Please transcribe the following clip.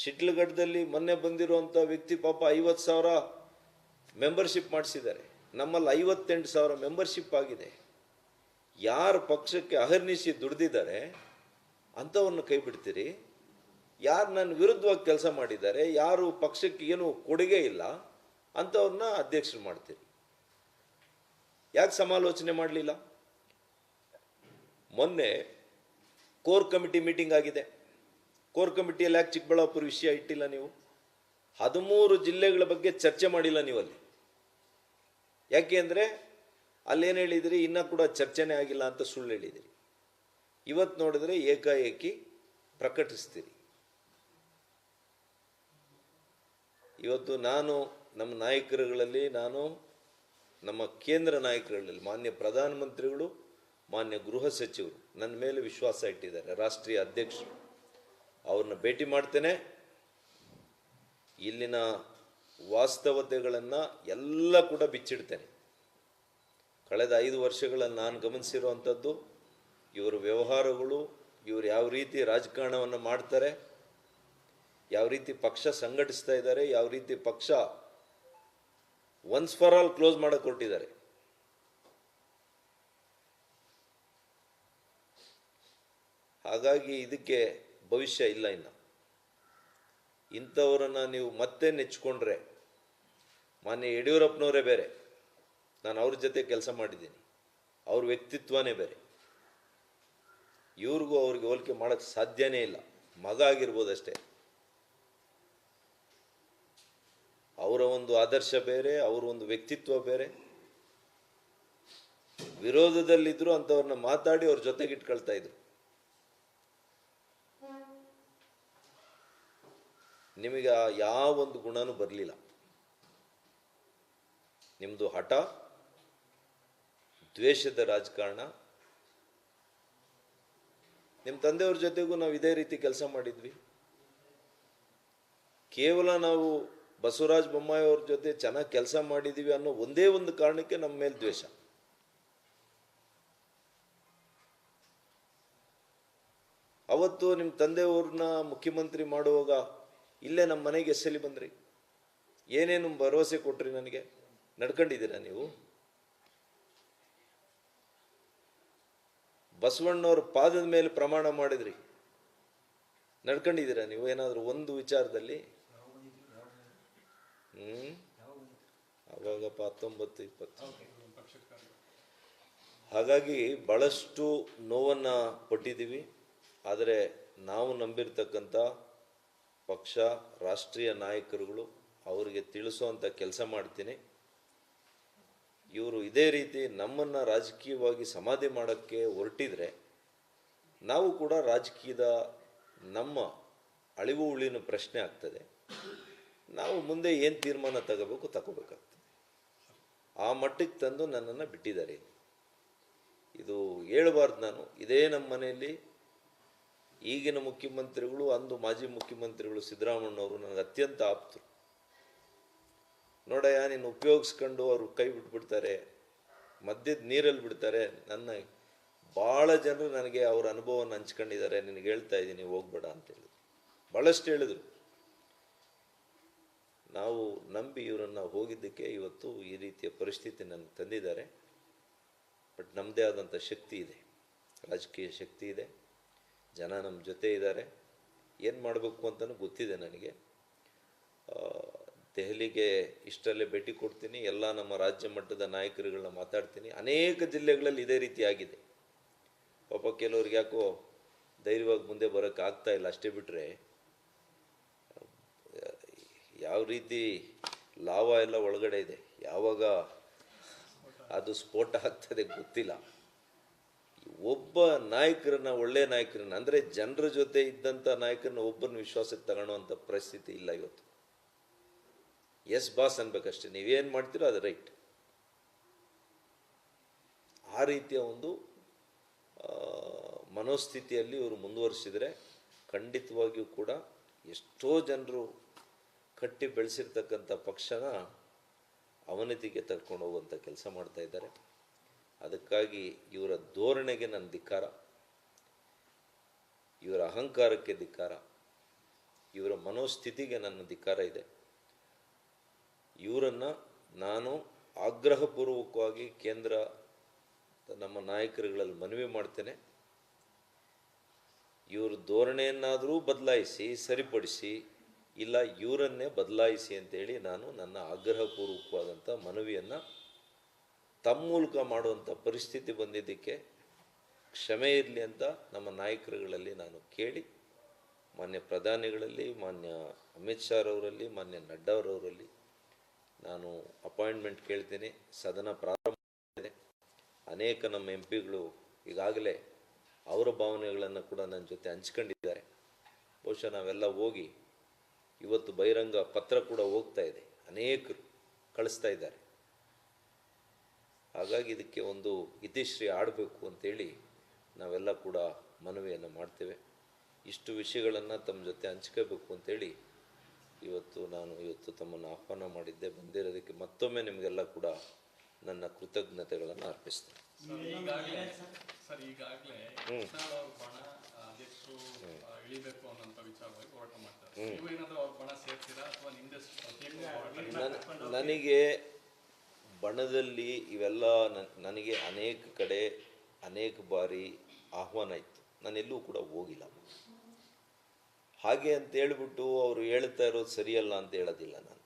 ಶಿಡ್ಲಘಟ್ಟದಲ್ಲಿ ಮೊನ್ನೆ ಬಂದಿರುವಂಥ ವ್ಯಕ್ತಿ ಪಾಪ ಐವತ್ತು ಸಾವಿರ ಮೆಂಬರ್ಶಿಪ್ ಮಾಡಿಸಿದ್ದಾರೆ. ನಮ್ಮಲ್ಲಿ ಐವತ್ತೆಂಟು ಸಾವಿರ ಮೆಂಬರ್ಶಿಪ್ ಆಗಿದೆ. ಯಾರು ಪಕ್ಷಕ್ಕೆ ಅಹರ್ನಿಸಿ ದುಡ್ದಿದ್ದಾರೆ ಅಂಥವ್ರನ್ನ ಕೈ ಬಿಡ್ತೀರಿ? ಯಾರು ನನ್ನ ವಿರುದ್ಧವಾಗಿ ಕೆಲಸ ಮಾಡಿದ್ದಾರೆ, ಯಾರು ಪಕ್ಷಕ್ಕೆ ಏನು ಕೊಡುಗೆ ಇಲ್ಲ, ಅಂಥವ್ರನ್ನ ಅಧ್ಯಕ್ಷರು ಮಾಡ್ತೀರಿ. ಯಾಕೆ ಸಮಾಲೋಚನೆ ಮಾಡಲಿಲ್ಲ? ಮೊನ್ನೆ ಕೋರ್ ಕಮಿಟಿ ಮೀಟಿಂಗ್ ಆಗಿದೆ. ಕೋರ್ ಕಮಿಟಿಯಲ್ಲಿ ಯಾಕೆ ಚಿಕ್ಕಬಳ್ಳಾಪುರ ವಿಷಯ ಇಟ್ಟಿಲ್ಲ ನೀವು? ಹದಿಮೂರು ಜಿಲ್ಲೆಗಳ ಬಗ್ಗೆ ಚರ್ಚೆ ಮಾಡಿಲ್ಲ ನೀವು ಅಲ್ಲಿ ಯಾಕೆ ಅಂದರೆ ಅಲ್ಲೇನು ಹೇಳಿದಿರಿ? ಇನ್ನೂ ಕೂಡ ಚರ್ಚೆನೇ ಆಗಿಲ್ಲ ಅಂತ ಸುಳ್ಳು ಹೇಳಿದಿರಿ. ಇವತ್ತು ನೋಡಿದ್ರೆ ಏಕಾಏಕಿ ಪ್ರಕಟಿಸ್ತೀರಿ. ಇವತ್ತು ನಾನು ನಮ್ಮ ನಾಯಕರುಗಳಲ್ಲಿ, ನಾನು ನಮ್ಮ ಕೇಂದ್ರ ನಾಯಕರುಗಳಲ್ಲಿ, ಮಾನ್ಯ ಪ್ರಧಾನಮಂತ್ರಿಗಳು, ಮಾನ್ಯ ಗೃಹ ಸಚಿವರು, ನನ್ನ ಮೇಲೆ ವಿಶ್ವಾಸ ಇಟ್ಟಿದ್ದಾರೆ. ರಾಷ್ಟ್ರೀಯ ಅಧ್ಯಕ್ಷರು. ಅವ್ರನ್ನ ಭೇಟಿ ಮಾಡ್ತೇನೆ. ಇಲ್ಲಿನ ವಾಸ್ತವತೆಗಳನ್ನು ಎಲ್ಲ ಕೂಡ ಬಿಚ್ಚಿಡ್ತೇನೆ. ಕಳೆದ ಐದು ವರ್ಷಗಳಲ್ಲಿ ನಾನು ಗಮನಿಸಿರುವಂಥದ್ದು, ಇವರ ವ್ಯವಹಾರಗಳು, ಇವರು ಯಾವ ರೀತಿ ರಾಜಕಾರಣವನ್ನು ಮಾಡ್ತಾರೆ, ಯಾವ ರೀತಿ ಪಕ್ಷ ಸಂಘಟಿಸ್ತಾ ಇದ್ದಾರೆ, ಯಾವ ರೀತಿ ಪಕ್ಷ ಒನ್ಸ್ ಫಾರ್ ಆಲ್ ಕ್ಲೋಸ್ ಮಾಡಕ್ಕೆ ಕೊಟ್ಟಿದ್ದಾರೆ ಹಾಗಾಗಿ ಇದಕ್ಕೆ ಭವಿಷ್ಯ ಇಲ್ಲ ಇನ್ನು. ಇಂಥವರನ್ನ ನೀವು ಮತ್ತೆ ನೆಚ್ಕೊಂಡ್ರೆ, ಮಾನ್ಯ ಯಡಿಯೂರಪ್ಪನವರೇ ಬೇರೆ. ನಾನು ಅವ್ರ ಜೊತೆ ಕೆಲಸ ಮಾಡಿದ್ದೀನಿ. ಅವ್ರ ವ್ಯಕ್ತಿತ್ವನೇ ಬೇರೆ. ಇವ್ರಿಗೂ ಅವ್ರಿಗೆ ಹೋಲಿಕೆ ಮಾಡೋಕ್ಕೆ ಸಾಧ್ಯನೇ ಇಲ್ಲ. ಮಗ ಆಗಿರ್ಬೋದಷ್ಟೇ ಅವರ ಒಂದು ಆದರ್ಶ ಬೇರೆ, ಅವರ ಒಂದು ವ್ಯಕ್ತಿತ್ವ ಬೇರೆ. ವಿರೋಧದಲ್ಲಿದ್ರು ಅಂಥವ್ರನ್ನ ಮಾತಾಡಿ ಅವ್ರ ಜೊತೆಗೆ ಇಟ್ಕೊಳ್ತಾ ಇದ್ರು. ನಿಮಗೆ ಆ ಯಾವೊಂದು ಗುಣನೂ ಬರಲಿಲ್ಲ. ನಿಮ್ಮದು ಹಠ, ದ್ವೇಷದ ರಾಜಕಾರಣ ನಿಮ್ಮ ತಂದೆಯವ್ರ ಜೊತೆಗೂ ನಾವು ಇದೇ ರೀತಿ ಕೆಲಸ ಮಾಡಿದ್ವಿ. ಕೇವಲ ನಾವು ಬಸವರಾಜ ಬೊಮ್ಮಾಯಿ ಅವ್ರ ಜೊತೆ ಚೆನ್ನಾಗಿ ಕೆಲಸ ಮಾಡಿದ್ದೀವಿ ಅನ್ನೋ ಒಂದೇ ಒಂದು ಕಾರಣಕ್ಕೆ ನಮ್ಮ ಮೇಲೆ ದ್ವೇಷ. ಅವತ್ತು ನಿಮ್ಮ ತಂದೆಯವ್ರನ್ನ ಮುಖ್ಯಮಂತ್ರಿ ಮಾಡುವಾಗ ಇಲ್ಲೇ ನಮ್ಮ ಮನೆಗೆ ಎಸ್ಸಲಿ ಬಂದ್ರಿ? ಏನೇನು ಭರವಸೆ ಕೊಟ್ರಿ ನನಗೆ? ನಡ್ಕೊಂಡಿದ್ದೀರಾ ನೀವು? ಬಸವಣ್ಣವ್ರ ಪಾದದ ಮೇಲೆ ಪ್ರಮಾಣ ಮಾಡಿದ್ರಿ. ನಡ್ಕೊಂಡಿದ್ದೀರಾ ನೀವು? ಏನಾದರೂ ಒಂದು ವಿಚಾರದಲ್ಲಿ? ಹ್ಮ್. ಅವಾಗಪ್ಪ ಹತ್ತೊಂಬತ್ತು ಇಪ್ಪತ್ತು. ಹಾಗಾಗಿ ಭಾಳಷ್ಟು ನೋವನ್ನು ಪಟ್ಟಿದ್ದೀವಿ. ಆದರೆ ನಾವು ನಂಬಿರ್ತಕ್ಕಂಥ ಪಕ್ಷ, ರಾಷ್ಟ್ರೀಯ ನಾಯಕರುಗಳು ಅವರಿಗೆ ತಿಳಿಸುವಂಥ ಕೆಲಸ ಮಾಡ್ತೀನಿ. ಇವರು ಇದೇ ರೀತಿ ನಮ್ಮನ್ನು ರಾಜಕೀಯವಾಗಿ ಸಮಾಧಿ ಮಾಡೋಕ್ಕೆ ಹೊರಟಿದ್ರೆ, ನಾವು ಕೂಡ ರಾಜಕೀಯದ ನಮ್ಮ ಅಳಿವು ಉಳಿನ ಪ್ರಶ್ನೆ ಆಗ್ತದೆ. ನಾವು ಮುಂದೆ ಏನು ತೀರ್ಮಾನ ತಗೋಬೇಕು ತಗೋಬೇಕಾಗ್ತದೆ. ಆ ಮಟ್ಟಕ್ಕೆ ತಂದು ನನ್ನನ್ನು ಬಿಟ್ಟಿದ್ದಾರೆ. ಇದು ಹೇಳಬಾರ್ದು ನಾನು. ಇದೇ ನಮ್ಮ ಮನೆಯಲ್ಲಿ ಈಗಿನ ಮುಖ್ಯಮಂತ್ರಿಗಳು, ಅಂದು ಮಾಜಿ ಮುಖ್ಯಮಂತ್ರಿಗಳು ಸಿದ್ದರಾಮಣ್ಣವರು ನನಗೆ ಅತ್ಯಂತ ಆಪ್ತರು. ನೋಡಯ್ಯ, ನೀನು ಉಪಯೋಗಿಸ್ಕೊಂಡು ಅವರು ಕೈ ಬಿಟ್ಬಿಡ್ತಾರೆ, ಮದ್ಯದ ನೀರಲ್ಲಿ ಬಿಡ್ತಾರೆ. ನನ್ನ ಭಾಳ ಜನರು ನನಗೆ ಅವ್ರ ಅನುಭವವನ್ನು ಹಂಚ್ಕೊಂಡಿದ್ದಾರೆ, ನಿನಗೆ ಹೇಳ್ತಾ ಇದ್ದೀನಿ, ಹೋಗ್ಬೇಡ ಅಂತ ಹೇಳಿದ್ರು. ಭಾಳಷ್ಟು ಹೇಳಿದರು. ನಾವು ನಂಬಿ ಇವರನ್ನು ಹೋಗಿದ್ದಕ್ಕೆ ಇವತ್ತು ಈ ರೀತಿಯ ಪರಿಸ್ಥಿತಿ ನನಗೆ ತಂದಿದ್ದಾರೆ. ಬಟ್ ನಮ್ಮದೇ ಆದಂಥ ಶಕ್ತಿ ಇದೆ, ರಾಜಕೀಯ ಶಕ್ತಿ ಇದೆ. ಜನ ನಮ್ಮ ಜೊತೆ ಇದ್ದಾರೆ. ಏನು ಮಾಡಬೇಕು ಅಂತಲೂ ಗೊತ್ತಿದೆ ನನಗೆ. ದೆಹಲಿಗೆ ಇಷ್ಟರಲ್ಲೇ ಭೇಟಿ ಕೊಡ್ತೀನಿ. ಎಲ್ಲ ನಮ್ಮ ರಾಜ್ಯ ಮಟ್ಟದ ನಾಯಕರುಗಳನ್ನ ಮಾತಾಡ್ತೀನಿ. ಅನೇಕ ಜಿಲ್ಲೆಗಳಲ್ಲಿ ಇದೇ ರೀತಿ ಆಗಿದೆ. ಪಾಪ ಕೆಲವ್ರಿಗೆ ಯಾಕೋ ಧೈರ್ಯವಾಗಿ ಮುಂದೆ ಬರೋಕ್ಕೆ ಆಗ್ತಾ ಇಲ್ಲ. ಅಷ್ಟೇ ಬಿಟ್ಟರೆ ಯಾವ ರೀತಿ ಲಾವ ಎಲ್ಲ ಒಳಗಡೆ ಇದೆ. ಯಾವಾಗ ಅದು ಸ್ಫೋಟ ಆಗ್ತದೆ ಗೊತ್ತಿಲ್ಲ. ಒಬ್ಬ ನಾಯಕರನ್ನ, ಒಳ್ಳೆ ನಾಯಕರನ್ನ, ಅಂದರೆ ಜನರ ಜೊತೆ ಇದ್ದಂಥ ನಾಯಕರನ್ನ ಒಬ್ಬರನ್ನ ವಿಶ್ವಾಸಕ್ಕೆ ತಗೊಳ್ಳೋವಂಥ ಪರಿಸ್ಥಿತಿ ಇಲ್ಲ ಇವತ್ತು. ಎಸ್ ಬಾಸ್ ಅನ್ಬೇಕಷ್ಟೇ, ನೀವೇನು ಮಾಡ್ತೀರೋ ಅದು ರೈಟ್. ಆ ರೀತಿಯ ಒಂದು ಮನೋಸ್ಥಿತಿಯಲ್ಲಿ ಇವರು ಮುಂದುವರಿಸಿದರೆ ಖಂಡಿತವಾಗಿಯೂ ಕೂಡ ಎಷ್ಟೋ ಜನರು ಕಟ್ಟಿ ಬೆಳೆಸಿರ್ತಕ್ಕಂಥ ಪಕ್ಷನ ಅವನತಿಗೆ ತರ್ಕೊಂಡು ಹೋಗುವಂಥ ಕೆಲಸ ಮಾಡ್ತಾ ಇದ್ದಾರೆ. ಅದಕ್ಕಾಗಿ ಇವರ ಧೋರಣೆಗೆ ನನ್ನ ಧಿಕ್ಕಾರ. ಇವರ ಅಹಂಕಾರಕ್ಕೆ ಧಿಕ್ಕಾರ. ಇವರ ಮನೋಸ್ಥಿತಿಗೆ ನನ್ನ ಧಿಕ್ಕಾರ ಇದೆ. ಇವರನ್ನು ನಾನು ಆಗ್ರಹಪೂರ್ವಕವಾಗಿ ಕೇಂದ್ರ ನಮ್ಮ ನಾಯಕರುಗಳಲ್ಲಿ ಮನವಿ ಮಾಡ್ತೇನೆ. ಇವ್ರ ಧೋರಣೆಯನ್ನಾದರೂ ಬದಲಾಯಿಸಿ, ಸರಿಪಡಿಸಿ, ಇಲ್ಲ ಇವರನ್ನೇ ಬದಲಾಯಿಸಿ ಅಂತೇಳಿ ನಾನು ನನ್ನ ಆಗ್ರಹಪೂರ್ವಕವಾದಂಥ ಮನವಿಯನ್ನು ತಮ್ಮ ಮೂಲಕ ಮಾಡುವಂಥ ಪರಿಸ್ಥಿತಿ ಬಂದಿದ್ದಕ್ಕೆ ಕ್ಷಮೆ ಇರಲಿ ಅಂತ ನಮ್ಮ ನಾಯಕರುಗಳಲ್ಲಿ ನಾನು ಕೇಳಿ, ಮಾನ್ಯ ಪ್ರಧಾನಿಗಳಲ್ಲಿ, ಮಾನ್ಯ ಅಮಿತ್ ಶಾರವರಲ್ಲಿ ಮಾನ್ಯ ನಡ್ಡಾರವರಲ್ಲಿ ನಾನು ಅಪಾಯಿಂಟ್ಮೆಂಟ್ ಕೇಳ್ತೀನಿ, ಸದನ ಪ್ರಾರಂಭ ಅನೇಕ ನಮ್ಮ ಎಂ ಪಿಗಳು ಈಗಾಗಲೇ ಅವರ ಭಾವನೆಗಳನ್ನು ಕೂಡ ನನ್ನ ಜೊತೆ ಹಂಚ್ಕೊಂಡಿದ್ದಾರೆ. ಬಹುಶಃ ನಾವೆಲ್ಲ ಹೋಗಿ ಇವತ್ತು ಬಹಿರಂಗ ಪತ್ರ ಕೂಡ ಹೋಗ್ತಾ ಇದೆ. ಅನೇಕರು ಕಳಿಸ್ತಾ ಇದ್ದಾರೆ. ಹಾಗಾಗಿ ಇದಕ್ಕೆ ಒಂದು ಇತಿಶ್ರೀ ಆಡಬೇಕು ಅಂತೇಳಿ ನಾವೆಲ್ಲ ಕೂಡ ಮನವಿಯನ್ನು ಮಾಡ್ತೇವೆ. ಇಷ್ಟು ವಿಷಯಗಳನ್ನು ತಮ್ಮ ಜೊತೆ ಹಂಚ್ಕೋಬೇಕು ಅಂತೇಳಿ ಇವತ್ತು ನಾನು ಇವತ್ತು ತಮ್ಮನ್ನು ಆಹ್ವಾನ ಮಾಡಿದ್ದೆ. ಬಂದಿರೋದಕ್ಕೆ ಮತ್ತೊಮ್ಮೆ ನಿಮಗೆಲ್ಲ ಕೂಡ ನನ್ನ ಕೃತಜ್ಞತೆಗಳನ್ನು ಅರ್ಪಿಸ್ತೇನೆ. ನನಗೆ ಬಣದಲ್ಲಿ ಇವೆಲ್ಲ ನನ್- ನನಗೆ ಅನೇಕ ಕಡೆ ಅನೇಕ ಬಾರಿ ಆಹ್ವಾನ ಇತ್ತು. ನಾನೆಲ್ಲೂ ಕೂಡ ಹೋಗಿಲ್ಲ. ಹಾಗೆ ಅಂತ ಹೇಳ್ಬಿಟ್ಟು ಅವರು ಹೇಳ್ತಾ ಇರೋದು ಸರಿಯಲ್ಲ ಅಂತ ಹೇಳೋದಿಲ್ಲ ನಾನು.